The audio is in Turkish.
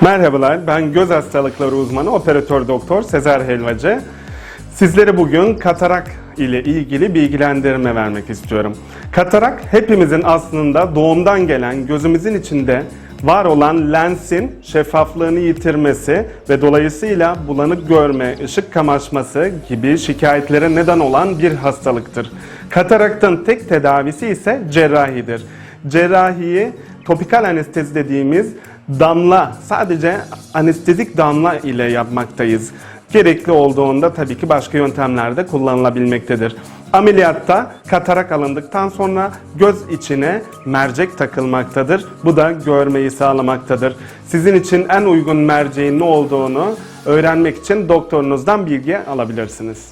Merhabalar, ben göz hastalıkları uzmanı operatör doktor Sezer Helvacı. Sizlere bugün katarak ile ilgili bilgilendirme vermek istiyorum. Katarak hepimizin aslında doğumdan gelen gözümüzün içinde var olan lensin şeffaflığını yitirmesi ve dolayısıyla bulanık görme, ışık kamaşması gibi şikayetlere neden olan bir hastalıktır. Kataraktın tek tedavisi ise cerrahidir. Cerrahiyi topikal anestezi dediğimiz damla, sadece anestezik damla ile yapmaktayız. Gerekli olduğunda tabii ki başka yöntemlerde kullanılabilmektedir. Ameliyatta katarak alındıktan sonra göz içine mercek takılmaktadır. Bu da görmeyi sağlamaktadır. Sizin için en uygun merceğin ne olduğunu öğrenmek için doktorunuzdan bilgi alabilirsiniz.